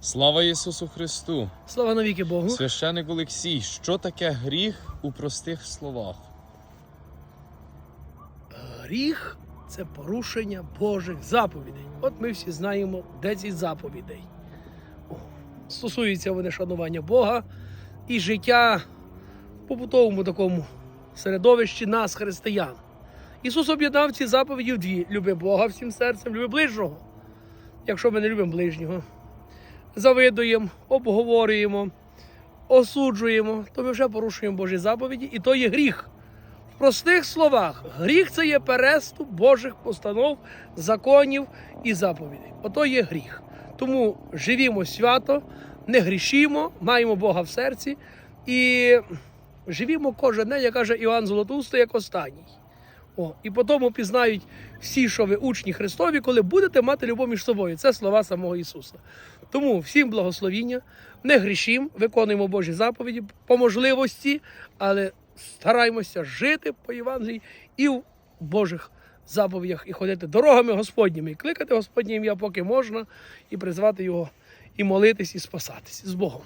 Слава Ісусу Христу! Слава навіки Богу. Священик Олексій, що таке гріх у простих словах? Гріх це порушення Божих заповідей. От ми всі знаємо 10 заповідей. О, Стосуються вони шанування Бога і життя в побутовому такому середовищі нас, християн. Ісус об'єднав ці заповіді в дві: люби Бога всім серцем, люби ближнього. Якщо ми не любимо ближнього, завидуємо, обговорюємо, осуджуємо, то ми вже порушуємо Божі заповіді, і то є гріх. В простих словах, гріх це є переступ Божих постанов, законів і заповідей. Ото є гріх. Тому живімо свято, не грішімо, маємо Бога в серці і живімо кожен день, як каже Іоанн Золотоустий, як останній. О, і потім пізнають всі, що ви учні Христові, коли будете мати любов між собою. Це слова самого Ісуса. Тому всім благословіння, не грішім, виконуємо Божі заповіді по можливості, але стараємося жити по Євангелії і в Божих заповідях, і ходити дорогами Господніми, і кликати Господнє ім'я, поки можна, і призвати Його, і молитись, і спасатись з Богом.